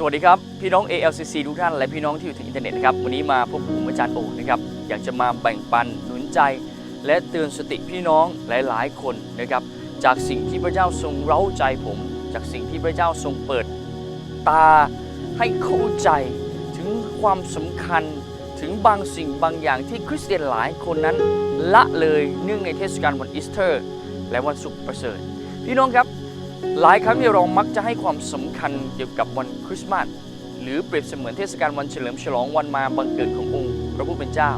สวัสดีครับ พี่น้อง ALCC ทุกท่าน และพี่น้องที่อยู่ทางอินเทอร์เน็ตนะครับวันนี้มาพบผมอาจารย์โอนะครับอยากจะมาแบ่งปันหนุนใจ และเตือนสติพี่น้องหลาย ๆ คนนะครับจากสิ่งที่พระเจ้าทรงเร้าใจผม จากสิ่งที่พระเจ้าทรงเปิดตาให้เข้าใจ ถึงความสำคัญถึงบางสิ่งบางอย่างที่คริสเตียนหลายคนนั้นละเลยเนื่องในเทศกาลวันอีสเตอร์ และวันสุขประเสริฐ พี่น้องครับ หลายครั้งเนี่เรามักจะให้ความสำคัญเกี่ยวกับวันคริสต์มาสหรือเปรียบเสมือนเทศกาลวันเฉลิมฉลองวันมาบังเกิดขององค์พระผู้เป็นเจ้า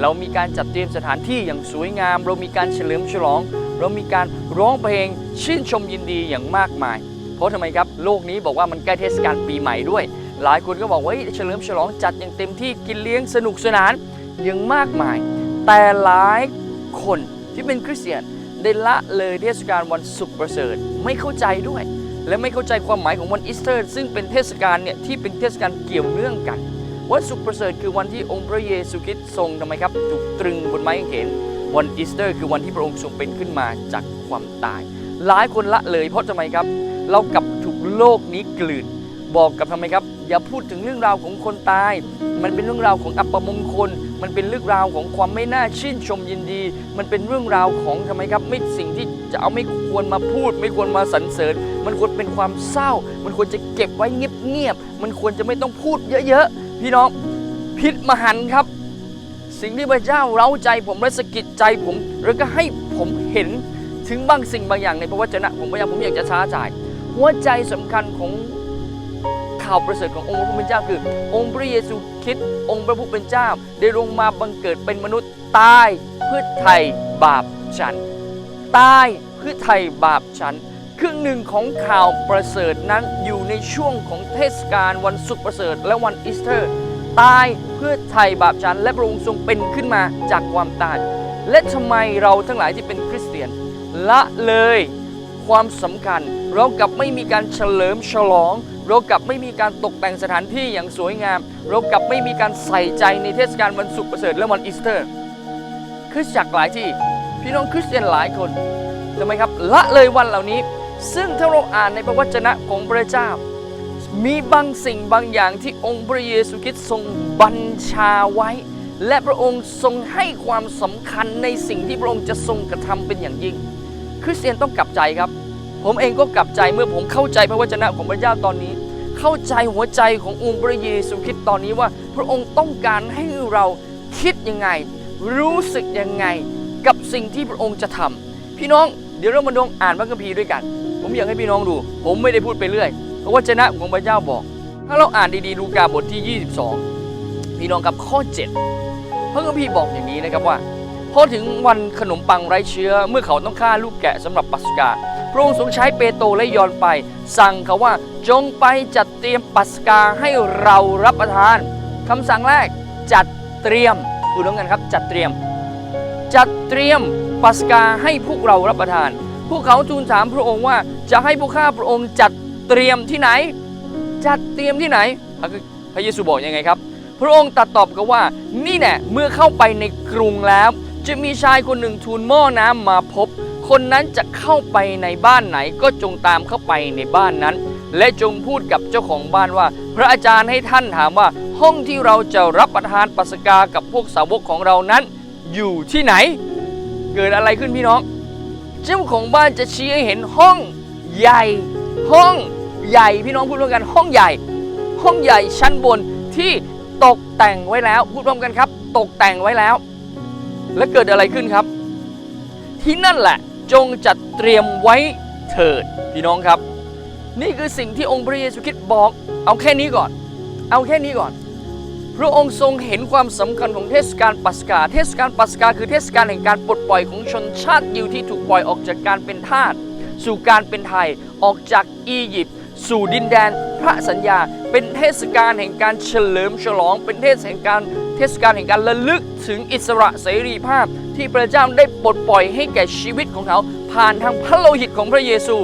เรามีการจัดเตรียมสถานที่อย่างสวยงาม เรามีการเฉลิมฉลอง เรามีการร้องเพลงชื่นชมยินดีอย่างมากมาย เพราะทำไมครับโลกนี้บอกว่ามันใกล้เทศกาลปีใหม่ด้วย หลายคนก็บอกว่าเฉลิมฉลองจัดอย่างเต็มที่กินเลี้ยงสนุกสนานอย่างมากมาย แต่หลายคนที่เป็นคริสเตียน ได้ละเลยเทศกาลวันสุขประเสริฐไม่เข้าใจด้วย และไม่เข้าใจความหมายของวันอีสเตอร์ ซึ่งเป็นเทศกาลเนี่ยที่เป็นเทศกาลเกี่ยวเนื่องกัน วันสุขประเสริฐคือวันที่องค์พระเยซูคริสต์ทรงทำไมครับถูกตรึงบนไม้กางเขนวันอีสเตอร์ คือวันที่พระองค์ทรงเป็นขึ้นมาจากความตาย หลายคนละเลยเพราะทำไมครับ เรากลับถูกโลกนี้กลืนบอกกับทำไมครับ อย่าพูดถึงเรื่องราวของคนตาย มันเป็นเรื่องราวของอัปมงคล มันเป็นเรื่องราวของความไม่น่าชื่นชมยินดี มันเป็นเรื่องราวของทำไมครับ ไม่สิ่งที่จะเอาไม่ควรมาพูด ไม่ควรมาสรรเสริญ มันควรเป็นความเศร้า มันควรจะเก็บไว้เงียบๆมันควรจะไม่ต้องพูดเยอะๆพี่น้องพิษมหันครับ สิ่งที่พระเจ้าเร้าใจผมและสะกิดใจผมแล้วก็ให้ผมเห็นถึงบางสิ่งบางอย่างในพระวจนะผมพยายาผมอยากจะช้าจ่าย หัวใจสำคัญของ ข่าวประเสริฐขององค์พระผู้เป็นเจ้าคือ องค์พระเยซูคริสต์องค์พระผู้เป็นเจ้า ได้ลงมาบังเกิดเป็นมนุษย์ตายเพื่อไถ่บาปฉันตายเพื่อไถ่บาปฉันครึ่งหนึ่งของข่าวประเสริฐนั้นอยู่ในช่วงของเทศกาลวันสุดประเสริฐและวันอีสเตอร์ ตายเพื่อไถ่บาปฉันและพระองค์ทรงเป็นขึ้นมาจากความตาย และทำไมเราทั้งหลายที่เป็นคริสเตียน ละเลยความสำคัญเรากลับไม่มีการเฉลิมฉลอง เรากลับไม่มีการตกแต่งสถานที่อย่างสวยงาม เรากลับไม่มีการใส่ใจในเทศกาลวันสุดประเสริฐและวันอีสเตอร์คริสตจักรหลายที่ พี่น้องคริสเตียนหลายคนทำไมครับละเลยวันเหล่านี้ ซึ่งถ้าเราอ่านในพระวจนะของพระเจ้า มีบางสิ่งบางอย่างที่องค์พระเยซูคริสต์ทรงบัญชาไว้ และพระองค์ทรงให้ความสำคัญในสิ่งที่พระองค์จะทรงกระทำเป็นอย่างยิ่ง คริสเตียนต้องกลับใจครับ ผมเองก็กลับใจเมื่อผมเข้าใจพระวจนะของพระเจ้าตอนนี้ เข้าใจหัวใจขององค์พระเยซูคริสต์ตอนนี้ว่า พระองค์ต้องการให้เราคิดยังไง รู้สึกยังไง กับสิ่งที่พระองค์จะทำพี่น้องเดี๋ยวเรามาลองอ่านพระคัมภีร์ด้วยกัน ผมอยากให้พี่น้องดู ผมไม่ได้พูดไปเรื่อยพระวจนะของพระเจ้าบอก ถ้าเราอ่านดีๆลูกาบทที่ 22 พี่น้องครับข้อ 7 พระคัมภีร์บอกอย่างนี้นะครับว่าพอถึงวันขนมปังไร้เชื้อเมื่อเขาต้องฆ่าลูกแกะสำหรับปัสกา ระองค์ทรงใช้เปโตรและยอนไป สั่งเขาว่าจงไปจัดเตรียมปัสกาให้เรารับประทานคำสั่งแรกจัดเตรียมดูน้องกันครับ จัดเตรียม จัดเตรียมปัสกาให้พวกเรารับประทาน พวกเขาทูลถามพระองค์ว่าจะให้พวกข้าพระองค์จัดเตรียมที่ไหน จัดเตรียมที่ไหนพระเยซูบอกยังไงครับ พระองค์ตัดตอบกับว่านี่แน่เมื่อเข้าไปในกรุงแล้ว จะมีชายคนหนึ่งทูลหม้อน้ำมาพบ คนนั้นจะเข้าไปในบ้านไหนก็จงตามเข้าไปในบ้านนั้น และจงพูดกับเจ้าของบ้านว่า พระอาจารย์ให้ท่านถามว่า ห้องที่เราจะรับประทานปัสกากับพวกสาวกของเรานั้น อยู่ที่ไหน เกิดอะไรขึ้นพี่น้อง เจ้าของบ้านจะชี้ให้เห็นห้องใหญ่ ห้องใหญ่พี่น้องพูดร่วมกันห้องใหญ่ ห้องใหญ่ชั้นบนที่ตกแต่งไว้แล้วพูดพร้อมกันครับ ตกแต่งไว้แล้ว และเกิดอะไรขึ้นครับ ที่นั่นแหละ จงจัดเตรียมไว้เถิดพี่น้องครับ นี่คือสิ่งที่องค์พระเยซูคริสต์บอก เอาแค่นี้ก่อน เอาแค่นี้ก่อน พระองค์ทรงเห็นความสำคัญของเทศกาลปัสกา เทศกาลปัสกาคือเทศกาลแห่งการปลดปล่อยของชนชาติยิวที่ถูกปล่อยออกจากการเป็นทาสสู่การเป็นไทยออกจากอียิปต์สู่ดินแดน ระสัญญา เป็นเทศกาลแห่งการเฉลิมฉลอง เป็นเทศแห่งการเทศกาลแห่งการระลึกถึงอิสระเสรีภาพ ที่พระเจ้าได้ปลดปล่อยให้แก่ชีวิตของเขาผ่านทางพระโลหิตของพระเยซู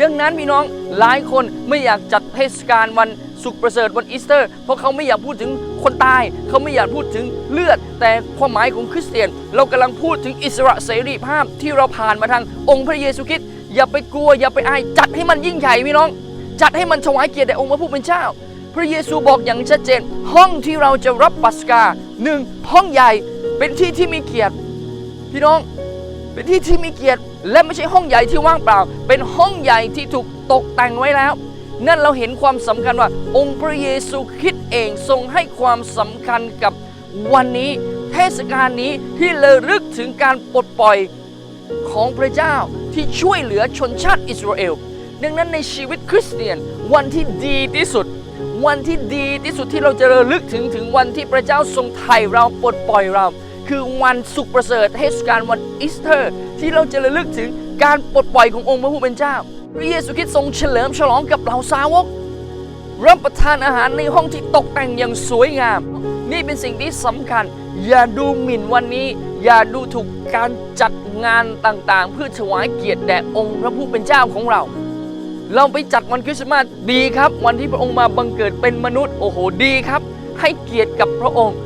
ดังนั้นพี่น้องหลายคนไม่อยากจัดเทศกาลวันสุขประเสริฐวันอีสเตอร์ เพราะเขาไม่อยากพูดถึงคนตาย เขาไม่อยากพูดถึงเลือด แต่ความหมายของคริสเตียน เรากำลังพูดถึงอิสระเสรีภาพที่เราผ่านมาทางองค์พระเยซูคริสต์อย่าไปกลัวอย่าไปอายจัดให้มันยิ่งใหญ่พี่น้อง จัดให้มันถวายเกียรติแด่องค์พระผู้เป็นเจ้า พระเยซูบอกอย่างชัดเจน ห้องที่เราจะรับปัสกาหนึ่งห้องใหญ่เป็นที่ที่มีเกียรติ พี่น้องเป็นที่ที่มีเกียรติ และไม่ใช่ห้องใหญ่ที่ว่างเปล่า เป็นห้องใหญ่ที่ถูกตกแต่งไว้แล้ว นั่นเราเห็นความสำคัญว่า องค์พระเยซูคริสต์เองทรงให้ความสำคัญกับวันนี้เทศกาลนี้ที่ระลึกถึงการปลดปล่อยของพระเจ้าที่ช่วยเหลือชนชาติอิสราเอล ดังนั้นในชีวิตคริสเตียนวันที่ดีที่สุด วันที่ดีที่สุดที่เราจะระลึกถึงถึงวันที่พระเจ้าทรงไถ่เราปลดปล่อยเรา คือวันสุขประเสริฐเทศกาลวันอีสเตอร์ ที่เราจะระลึกถึงการปลดปล่อยขององค์พระผู้เป็นเจ้าพระเยซูคริสต์ทรงเฉลิมฉลองกับเหล่าสาวกรับประทานอาหารในห้องที่ตกแต่งอย่างสวยงาม นี่เป็นสิ่งที่สำคัญ อย่าดูหมิ่นวันนี้ อย่าดูถูกการจัดงานต่างๆ เพื่อถวายเกียรติแด่องค์พระผู้เป็นเจ้าของเรา เราไปจัดวันคริสต์มาสดีครับ วันที่พระองค์มาบังเกิดเป็นมนุษย์โอ้โหดีครับ ให้เกียรติกับพระองค์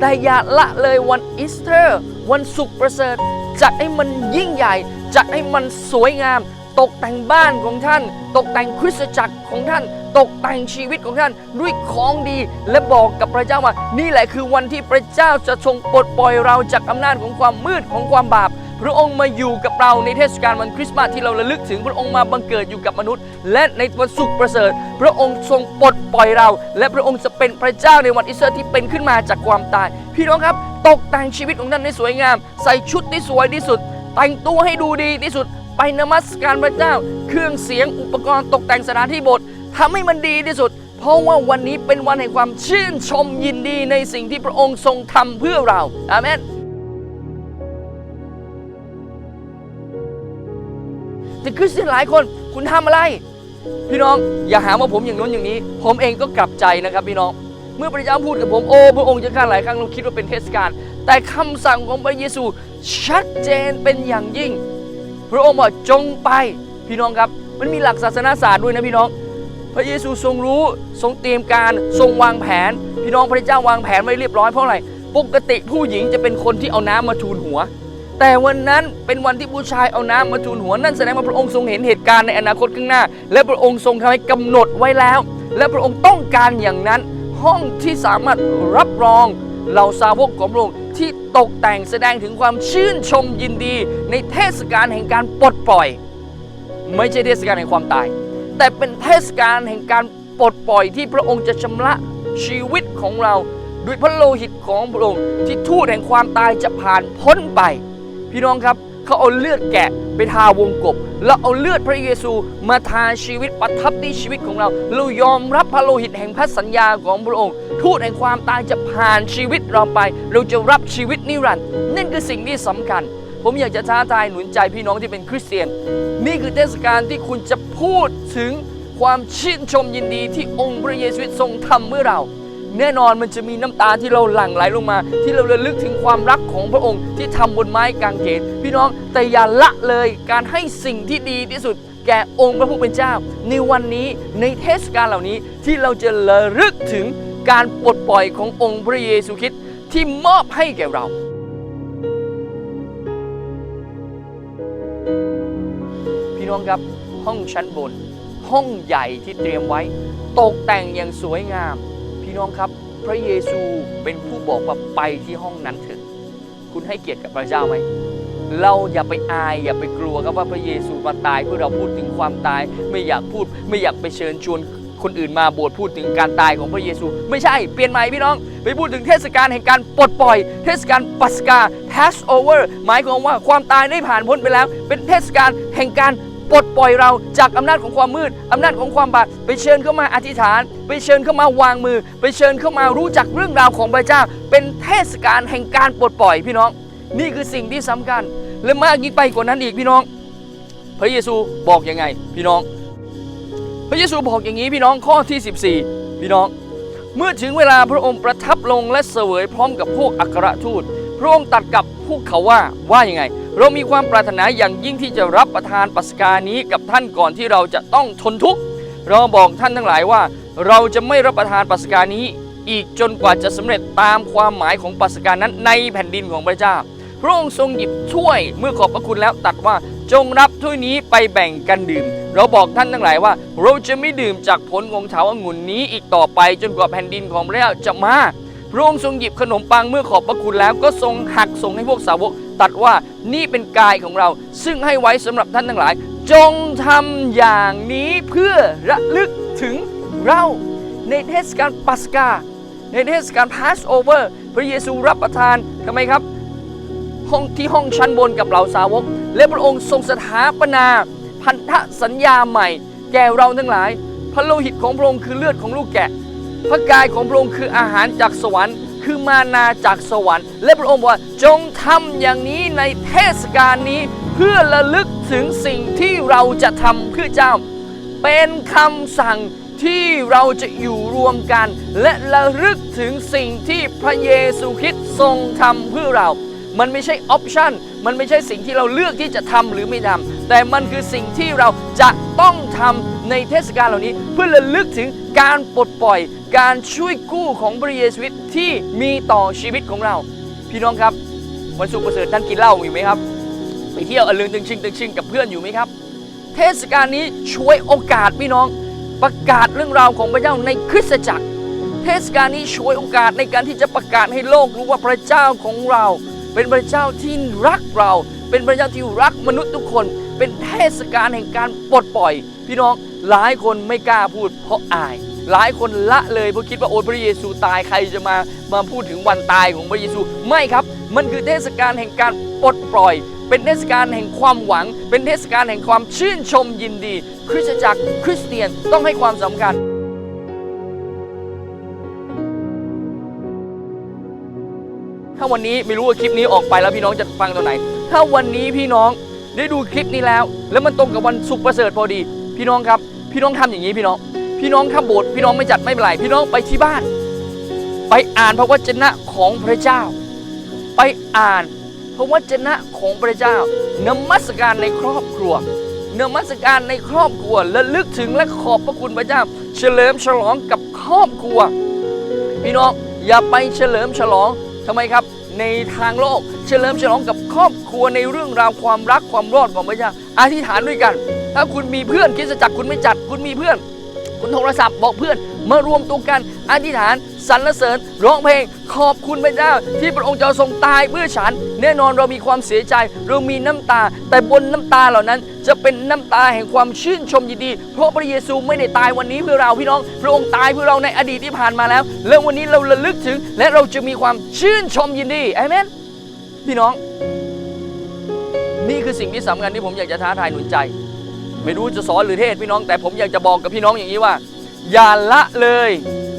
แต่อย่าละเลยวันอีสเตอร์ วันสุขประเสริฐ จัดให้มันยิ่งใหญ่ จัดให้มันสวยงาม ตกแต่งบ้านของท่าน ตกแต่งคริสตจักรของท่าน ตกแต่งชีวิตของท่านด้วยของดีและบอกกับพระเจ้าว่า นี่แหละคือวันที่พระเจ้าจะทรงปลดปล่อยเราจากอำนาจของความมืดของความบาป พระองค์มาอยู่กับเราในเทศกาลวันคริสต์มาสที่เราระลึกถึงพระองค์มาบังเกิดอยู่กับมนุษย์ และในวันสุขประเสริฐ พระองค์ทรงปลดปล่อยเรา และพระองค์จะเป็นพระเจ้าในวันอีสเตอร์ที่เป็นขึ้นมาจากความตาย พี่น้องครับ ตกแต่งชีวิตของท่านให้สวยงาม ใส่ชุดที่สวยที่สุด แต่งตัวให้ดูดีที่สุด ไปนมัสการพระเจ้า เครื่องเสียงอุปกรณ์ตกแต่งสถานที่โบสถ์ทำให้มันดีที่สุดเพราะว่าวันนี้เป็นวันแห่งความชื่นชมยินดีในสิ่งที่พระองค์ทรงทำเพื่อเรา อาเมน แต่คริสเตียนหลายคนคุณทำอะไร พี่น้องอย่าหาว่าผมอย่างนู้นอย่างนี้ ผมเองก็กลับใจนะครับ พี่น้องเมื่อพระเจ้าพูดกับผมโอ้พระองค์จะข้าหลายครั้งเราคิดว่าเป็นเทศกาลแต่คำสั่งของพระเยซูชัดเจนเป็นอย่างยิ่ง พระองค์บอกจงไปพี่น้องครับ มันมีหลักศาสนาศาสตร์ด้วยนะพี่น้อง พระเยซูทรงรู้ทรงเตรียมการทรงวางแผน พี่น้องพระเจ้าวางแผนไว้เรียบร้อยเพราะอะไรปกติผู้หญิงจะเป็นคนที่เอาน้ำมาทูลหัว แต่วันนั้นเป็นวันที่ผู้ชายเอาน้ำมาทูลหัวนั่นแสดงว่าพระองค์ทรงเห็นเหตุการณ์ในอนาคตข้างหน้า และพระองค์ทรงทำให้กำหนดไว้แล้ว และพระองค์ต้องการอย่างนั้นห้องที่สามารถรับรองเหล่าสาวกของพระองค์ที่ตกแต่งแสดงถึงความชื่นชมยินดี ในเทศกาลแห่งการปลดปล่อย ไม่ใช่เทศกาลแห่งความตาย แต่เป็นเทศกาลแห่งการปลดปล่อยที่พระองค์จะชำระชีวิตของเรา ด้วยพระโลหิตของพระองค์ที่ทูตแห่งความตายจะผ่านพ้นไป พี่น้องครับเขาเอาเลือดแกะไปทาวงกบ แล้วเอาเลือดพระเยซูมาทาชีวิตประทับที่ชีวิตของเรา เรายอมรับพระโลหิตแห่งพระสัญญาของพระองค์ ทูตแห่งความตายจะผ่านชีวิตเราไป เราจะรับชีวิตนิรันดร์นั่นคือสิ่งที่สำคัญ ผมอยากจะท้าทายหนุนใจพี่น้องที่เป็นคริสเตียน นี่คือเทศกาลที่คุณจะพูดถึงความชื่นชมยินดีที่องค์พระเยซูทรงทำเมื่อเรา แน่นอนมันจะมีน้ำตาที่เราหลั่งไหลลงมา ที่เราระลึกถึงความรักของพระองค์ที่ทำบนไม้กางเขนพี่น้องแต่อย่าละเลยการให้สิ่งที่ดีที่สุดแก่องค์พระผู้เป็นเจ้า ในวันนี้ในเทศกาลเหล่านี้ที่เราจะระลึกถึงการปลดปล่อยขององค์พระเยซูคริสต์ที่มอบให้แก่เรา พี่น้องครับห้องชั้นบน ห้องใหญ่ที่เตรียมไว้ ตกแต่งอย่างสวยงาม พี่น้องครับ พระเยซูเป็นผู้บอกว่าไปที่ห้องนั้นเถอะคุณให้เกียรติกับพระเจ้าไหมเราอย่าไปอายอย่าไปกลัวครับว่าพระเยซูมาตายเพื่อเราพูดถึงความตาย ไม่อยากพูดไม่อยากไปเชิญชวนคนอื่นมาโบสถ์พูดถึงการตายของพระเยซู ไม่ใช่เปลี่ยนใหม่พี่น้อง ไปพูดถึงเทศกาลแห่งการปลดปล่อย เทศกาลปัสกา Passover หมายความว่าความตายได้ผ่านพ้นไปแล้ว เป็นเทศกาลแห่งการ ปลดปล่อยเราจากอำนาจของความมืดอำนาจของความบาปไปเชิญเข้ามาอธิษฐาน ไปเชิญเข้ามาวางมือ ไปเชิญเข้ามารู้จักเรื่องราวของพระเจ้า เป็นเทศกาลแห่งการปลดปล่อยพี่น้อง นี่คือสิ่งที่สำคัญ และมากยิ่งไปกว่านั้นอีกพี่น้อง พระเยซูบอกยังไง พี่น้อง พระเยซูบอกอย่างนี้พี่น้องข้อที่ 14 พี่น้อง เมื่อถึงเวลาพระองค์ประทับลงและเสวยพร้อมกับพวกอัครทูตพระองค์ตัดกับพวกเขาว่าว่ายังไง เรามีความปรารถนาอย่างยิ่งที่จะรับประทานปัสกานี้กับท่านก่อนที่เราจะต้องทนทุกข์เราบอกท่านทั้งหลายว่า เราจะไม่รับประทานปัสกานี้อีกจนกว่าจะสำเร็จตามความหมายของปัสกานั้นในแผ่นดินของพระเจ้า พระองค์ทรงหยิบถ้วยเมื่อขอบพระคุณแล้วตัดว่าจงรับถ้วยนี้ไปแบ่งกันดื่ม เราบอกท่านทั้งหลายว่า เราจะไม่ดื่มจากผลของเถาองุ่นนี้อีกต่อไปจนกว่าแผ่นดินของพระเจ้าจะมาพระองค์ทรงหยิบขนมปังเมื่อขอบพระคุณแล้วก็ทรงหักส่งให้พวกสาวก ตรัดว่านี่เป็นกายของเรา ซึ่งให้ไว้สำหรับท่านทั้งหลาย จงทำอย่างนี้เพื่อระลึกถึงเราในเทศกาลปัสกา ในเทศกาลพาสโอเวอร์พระเยซูรับประทานทำไมครับห้องที่ห้องชั้นบนกับเหล่าสาวก และพระองค์ทรงสถาปนา พันธสัญญาใหม่ แก่เราทั้งหลาย พระโลหิตของพระองค์คือเลือดของลูกแกะ พระกายของพระองค์คืออาหารจากสวรรค์ คือมานาจากสวรรค์ และพระองค์บอกว่าจงทำอย่างนี้ในเทศกาลนี้ เพื่อระลึกถึงสิ่งที่เราจะทำเพื่อเจ้า เป็นคำสั่งที่เราจะอยู่รวมกัน และระลึกถึงสิ่งที่พระเยซูคริสต์ทรงทำเพื่อเรา มันไม่ใช่ออปชันมันไม่ใช่สิ่งที่เราเลือกที่จะทำหรือไม่ทำแต่มันคือสิ่งที่เราจะต้องทำในเทศกาลเหล่านี้ เพื่อระลึกถึงการปลดปล่อย การช่วยกู้ของพระเยซูคริสต์ ที่มีต่อชีวิตของเรา พี่น้องครับวันศุกร์ประเสริฐท่านกินเหล้าอยู่ไหมครับ ไปเที่ยวอลืนตึงชิงตึงชิงกับเพื่อนอยู่ไหมครับ เทศกาลนี้ช่วยโอกาสพี่น้องประกาศเรื่องราวของพระเจ้าในคริสตจักร เทศกาลนี้ช่วยโอกาสในการที่จะประกาศให้โลกรู้ว่าพระเจ้าของเรา เป็นพระเจ้าที่รักเรา เป็นพระเจ้าที่รักมนุษย์ทุกคน เป็นเทศกาลแห่งการปลดปล่อย พี่น้องหลายคนไม่กล้าพูดเพราะอาย หลายคนละเลยเพราะคิดว่าโอ้พระเยซูตายใครจะมามาพูดถึงวันตายของพระเยซูไม่ครับ มันคือเทศกาลแห่งการปลดปล่อย เป็นเทศกาลแห่งความหวัง เป็นเทศกาลแห่งความชื่นชมยินดี คริสตจักรคริสเตียนต้องให้ความสำคัญถ้าวันนี้ไม่รู้ว่าคลิปนี้ออกไปแล้วพี่น้องจะฟังตอนไหน ถ้าวันนี้พี่น้องได้ดูคลิปนี้แล้ว แล้วมันตรงกับวันศุกร์ประเสริฐพอดี พี่น้องครับ พี่น้องทำอย่างนี้พี่น้อง พี่น้องทำโบสถ์พี่น้องไม่จัดไม่เป็นไรพี่น้องไปที่บ้าน ไปอ่านพระวจนะของพระเจ้า ไปอ่านพระวจนะของพระเจ้านมัสการในครอบครัวนมัสการในครอบครัวและลึกถึงและขอบพระคุณพระเจ้า เฉลิมฉลองกับครอบครัว พี่น้องอย่าไปเฉลิมฉลองทำไมครับ ในทางโลกเฉลิมฉลองกับครอบครัวในเรื่องราวความรักความรอดของพระเจ้าอธิษฐานด้วยกัน ถ้าคุณมีเพื่อนคริสตจักรคุณไม่จัด คุณมีเพื่อน คุณโทรศัพท์บอกเพื่อนมารวมตัวกันอธิษฐานสรรเสริญร้องเพลงขอบคุณพระเจ้า ที่พระองค์จะทรงตายเพื่อฉัน แน่นอนเรามีความเสียใจเรามีน้ำตา แต่บนน้ำตาเหล่านั้นจะเป็นน้ำตาแห่งความชื่นชมยินดี เพราะพระเยซูไม่ได้ตายวันนี้เพื่อเราพี่น้อง พระองค์ตายเพื่อเราในอดีตที่ผ่านมาแล้ว แล้ววันนี้เราระลึกถึง และเราจะมีความชื่นชมยินดีอเมนพี่น้อง นี่คือสิ่งที่สำคัญที่ผมอยากจะท้าทายหนุนใจ ไม่รู้จะสอนหรือเทศพี่น้องแต่ผมอยากจะบอกกับพี่น้องอย่างนี้ว่า อย่าละเลย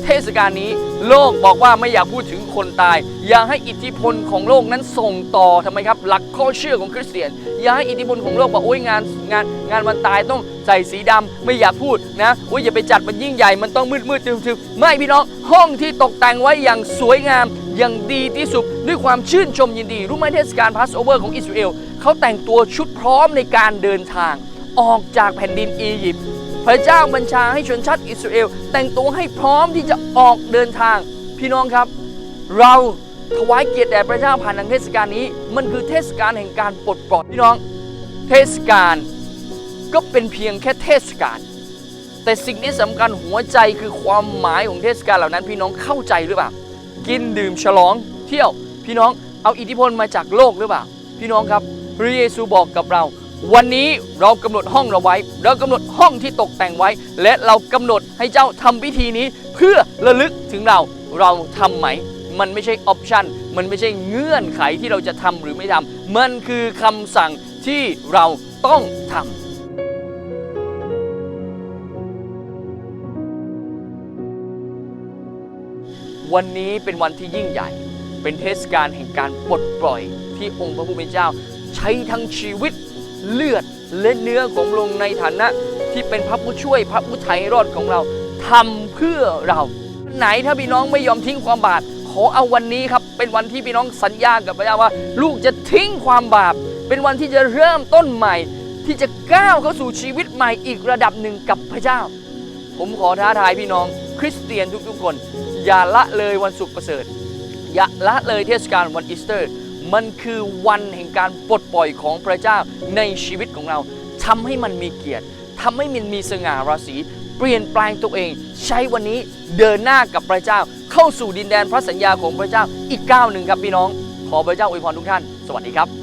เทศกาลนี้โลกบอกว่าไม่อยากพูดถึงคนตาย อย่าให้อิทธิพลของโลกนั้นส่งต่อทำไมครับ หลักข้อเชื่อของคริสเตียน อย่าให้อิทธิพลของโลกบอกโอ้ยงานงานงานวันตายต้องใส่สีดำไม่อยากพูดนะโอ้ยอย่าไปจัดมันยิ่งใหญ่มันต้องมืดมืดทึมทึมไม่พี่น้องห้องที่ตกแต่งไว้อย่างสวยงามอย่างดีที่สุดด้วยความชื่นชมยินดี รู้ไหมเทศกาลพาสโอเวอร์ของอิสราเอลเขาแต่งตัวชุดพร้อมในการเดินทาง ออกจากแผ่นดินอียิปต์พระเจ้าบัญชาให้ชนชาติอิสราเอล แต่งตัวให้พร้อมที่จะออกเดินทาง พี่น้องครับ เราถวายเกียรติแด่พระเจ้าผ่านทางเทศกาลนี้ มันคือเทศกาลแห่งการปลดปล่อยพี่น้อง เทศกาลก็เป็นเพียงแค่เทศกาลแต่สิ่งที่สำคัญหัวใจคือความหมายของเทศกาลเหล่านั้น พี่น้องเข้าใจหรือเปล่า กินดื่มฉลองเที่ยว พี่น้องเอาอิทธิพลมาจากโลกหรือเปล่า พี่น้องครับพระเยซูบอกกับเรา วันนี้เรากำหนดห้องเราไว้ เรากำหนดห้องที่ตกแต่งไว้ และเรากำหนดให้เจ้าทำพิธีนี้ เพื่อระลึกถึงเราเราทำไหม มันไม่ใช่ออปชันมันไม่ใช่เงื่อนไขที่เราจะทำหรือไม่ทำมันคือคำสั่งที่เราต้องทำวันนี้เป็นวันที่ยิ่งใหญ่ เป็นเทศกาลแห่งการปลดปล่อยที่องค์พระผู้เป็นเจ้า ใช้ทั้งชีวิต เลือดและเนื้อของพระองในฐานะ ที่เป็นพระผู้ช่วยพระผู้ไถ่รอดของเราทำเพื่อเรา ไหนถ้าพี่น้องไม่ยอมทิ้งความบาปขอเอาวันนี้ครับเป็นวันที่พี่น้องสัญญากับพระเจ้าว่า ลูกจะทิ้งความบาป เป็นวันที่จะเริ่มต้นใหม่ ที่จะก้าวเข้าสู่ชีวิตใหม่อีกระดับหนึ่งกับพระเจ้า ผมขอท้าทายพี่น้อง คริสเตียนทุกๆคน อย่าละเลยวันศุกร์ประเสริฐอย่าละเลยเทศกาลวันอีสเตอร์ มันคือวันแห่งการปลดปล่อยของพระเจ้าในชีวิตของเราทำให้มันมีเกียรติททำให้มันมีสง่าราศี เปลี่ยนแปลงตัวเอง ใช้วันนี้เดินหน้ากับพระเจ้า เข้าสู่ดินแดนพระสัญญาของพระเจ้าอีกก้าวหนึ่งครับพี่น้อง ขอพระเจ้าอวยพรทุกท่าน สวัสดีครับ